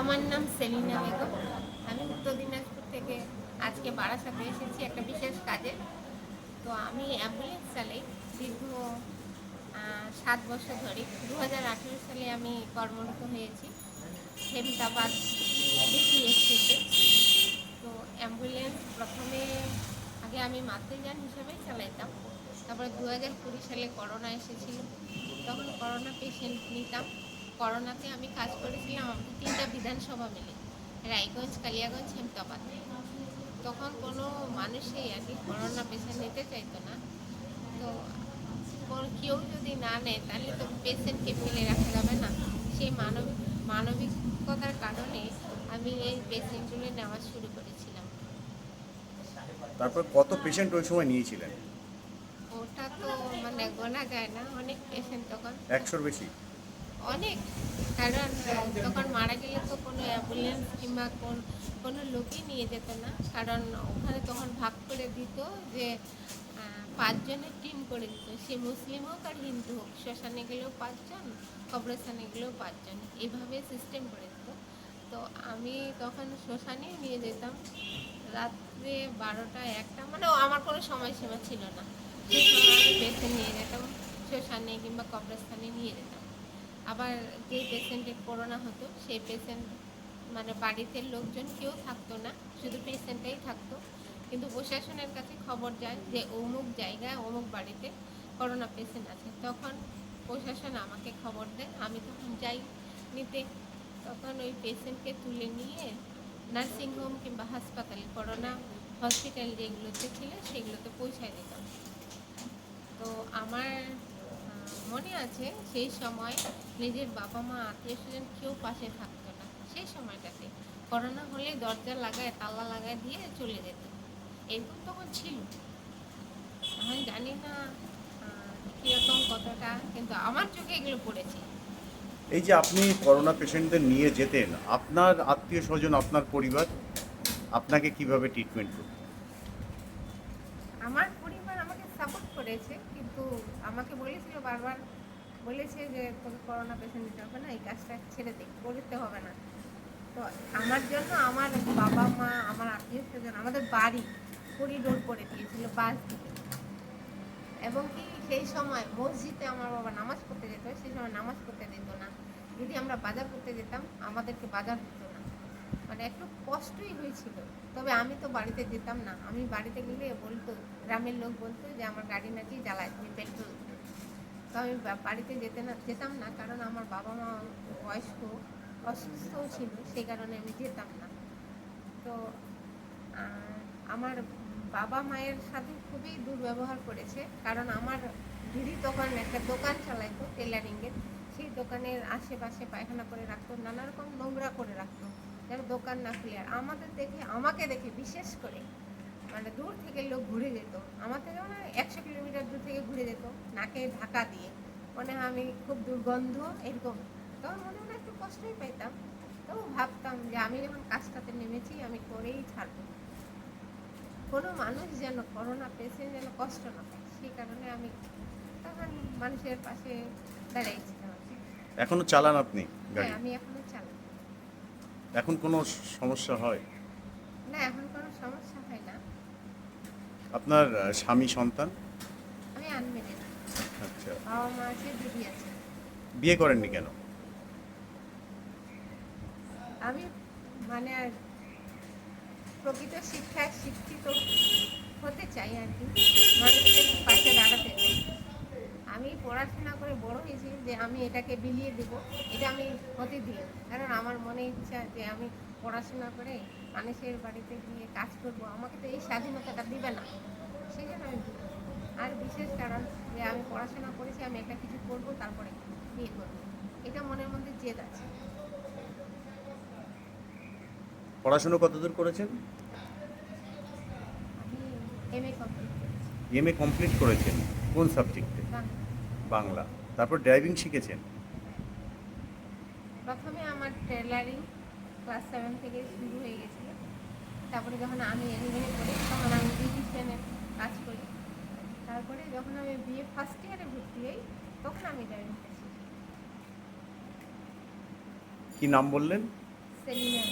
আমার নাম সেলিনা বেগম। আমি উত্তর দিনাজপুর থেকে আজকে বারাসাতে এসেছি একটা বিশেষ কাজে। তো আমি অ্যাম্বুলেন্স চালাই। দীর্ঘ সাত বছর ধরে দু হাজার আঠেরো সালে আমি কর্মরত হয়েছি হেমতাবাদ বিসিএসসিতে তো অ্যাম্বুলেন্স প্রথমে আগে আমি মাতৃযান হিসেবে চালাইতাম। তারপরে দু হাজার কুড়ি সালে করোনা এসেছিল। তখন করোনা পেশেন্ট নিতাম। করোনাতে আমি কাজ করেছিলাম তিনটা বিধানসভা মিলে রায়গঞ্জ কালিয়াগঞ্জ হেমতাবাদ। তখন কোনো মানুষই আর কি করোনা পেশেন্ট নিতে চাইতো না। তো কেউ যদি না নেয় তাহলে তো পেশেন্টকে ফেলে রাখা যাবে না। সেই মানবিক মানবিকতার কারণে আমি এই পেশেন্টগুলো নেওয়া শুরু করেছিলাম। তারপর কত পেশেন্ট ওই সময় নিয়েছিলেন? ওটা তো মানে গোনা যায় না অনেক পেশেন্ট তখন। একশোর বেশি? অনেক। কারণ তখন মারা গেলে তো কোনো অ্যাম্বুলেন্স কিংবা কোন কোনো লোকই নিয়ে যেত না। কারণ ওখানে তখন ভাগ করে দিত যে পাঁচজনের টিম করে দিত। সে মুসলিম হোক আর হিন্দু হোক, শ্মশানে গেলেও পাঁচজন, কবরস্থানে গেলেও পাঁচজন। এইভাবে সিস্টেম করে দিত। তো আমি তখন শ্মশানেই নিয়ে যেতাম। রাত্রে বারোটা একটা মানে আমার কোনো সময়সীমা ছিল না। পেশেন্ট নিয়ে যেতাম, শ্মশানে কিংবা কবরস্থানে নিয়ে যেতাম। আবার যে পেশেন্টের করোনা হতো, সেই পেশেন্ট মানে বাড়িতে লোকজন কেউ থাকতো না, শুধু পেশেন্টটাই থাকতো। কিন্তু প্রশাসনের কাছে খবর যায় যে অমুক জায়গায়, অমুক বাড়িতে করোনা পেশেন্ট আছে। তখন প্রশাসন আমাকে খবর দেয়, আমি তখন যাই নিতে। তখন ওই পেশেন্টকে তুলে নিয়ে নার্সিংহোম কিংবা হাসপাতালে, করোনা হসপিটাল যেগুলোতে ছিল, সেগুলোতে পৌঁছায় দিতাম। তো আমার মনে আছে সেই সময় নিজের বাবা মা আত্মীয় স্বজন কেউ পাশে থাকতো না। সেই সময়টাতে করোনা হলে দরজা লাগায় তালা লাগায় দিয়ে চলে যেত। এরকম তখন ছিল। আমি জানি না কীরকম কতটা কিন্তু আমার চোখে এগুলো পড়েছে। এই যে আপনি করোনা পেশেন্টদের নিয়ে যেতেন আপনার আত্মীয় স্বজন আপনার পরিবার আপনাকে কীভাবে ট্রিটমেন্ট করত? আমার পরিবার আমাকে সাপোর্ট করেছে কিন্তু আমাকে বলেছিল বারবার, বলেছে যে তোকে করোনা পেশেন্ট নিতে হবে না, এই কাজটা ছেড়ে দে, করতে হবে না। তো আমার জন্য আমার বাবা মা, আমার আত্মীয় স্বজন, আমাদের বাড়ি করিডোর করে দিয়েছিল বাস দিকে এবং কি সেই সময় মসজিদে আমার বাবা নামাজ পড়তে যেত, সেই সময় নামাজ পড়তে দিত না। যদি আমরা বাজার করতে যেতাম, আমাদেরকে বাজার দিত না। মানে একটু কষ্টই হয়েছিল। তবে আমি তো বাড়িতে যেতাম না। আমি বাড়িতে গেলে বলতো, গ্রামের লোক বলতো যে, আমার গাড়ি নাকি জ্বালায়, তুমি পেট্রোল তো আমি বাড়িতে যেতে না, যেতাম না, কারণ আমার বাবা মা বয়স্ক অসুস্থও ছিল, সেই কারণে আমি যেতাম না। তো আমার বাবা মায়ের সাথে খুবই দুর্ব্যবহার করেছে, কারণ আমার দিদি তখন একটা দোকান চালাইতো টেলারিংয়ের সেই দোকানের আশেপাশে পায়খানা করে রাখতো, নানা রকম নোংরা করে রাখতো। যেন দোকান না খুলে আর আমাদের দেখে আমাকে দেখে বিশেষ করে মানে দূর থেকে লোক ঘুরে যেত। আমার থেকে মানে একশো কিলোমিটার দূর থেকে ঘুরে যেত নাকে ঢাকা দিয়ে। মনে হয় আমি খুব দুর্গন্ধ এরকম। তখন মনে মনে একটু কষ্টই পেতাম তবু ভাবতাম যে আমি যখন কাজটাতে নেমেছি আমি করেই ছাড়বো। কোনো মানুষ যেন করোনা পেশেন্ট যেন কষ্ট না পায় সেই কারণে আমি তখন মানুষের পাশে দাঁড়িয়েছিলাম। এখনও চালান আপনি হ্যাঁ আমি এখনও এখন কোনো সমস্যা হয়? না এখন কোনো সমস্যা হয় না। আপনার স্বামী সন্তান? আমি আনমেরিড আচ্ছা। বাবা মা আছে দিদি আছে। বিয়ে করেননি কেন? আমি মানে আর প্রকৃত শিক্ষায় শিক্ষিত হতে চাই আর কি। মানুষের পাশে দাঁড়াতে চাই। আমি পড়াশোনা করে বড় হয়েছি যে আমি এটাকে বিলিয়ে দেব। এটা আমি হতে দিই কারণ আমার মনে ইচ্ছা যে আমি পড়াশোনা করে মানুষের বাড়িতে গিয়ে কাজ করব। আমাকে তো এই স্বাধীনতাটা দিবে না। সেই জন্য আমি আর বিশেষ কারণ যে আমি পড়াশোনা করেছি আমি একটা কিছু করব তারপরে বিয়ে করব। এটা মনের মধ্যে জেদ আছে। পড়াশুনো কতদূর করেছেন? আমি এম এ কমপ্লিট করেছি। এম এ কমপ্লিট করেছেন। কোন সাবজেক্টে বাংলা। তারপর ড্রাইভিং শিখেছেন? প্রথমে আমার টেলারিং ক্লাস সেভেন থেকে শুরু হয়ে গেছিল। তারপরে যখন আমি এলিভেনে পড়ি তখন আমি বিউটিশিয়ানে কাজ করি। তারপরে যখন আমি বিএ ফার্স্ট ইয়ারে ভর্তি হই তখন আমি ড্রাইভিং কি নাম বললেন? সেলিনা।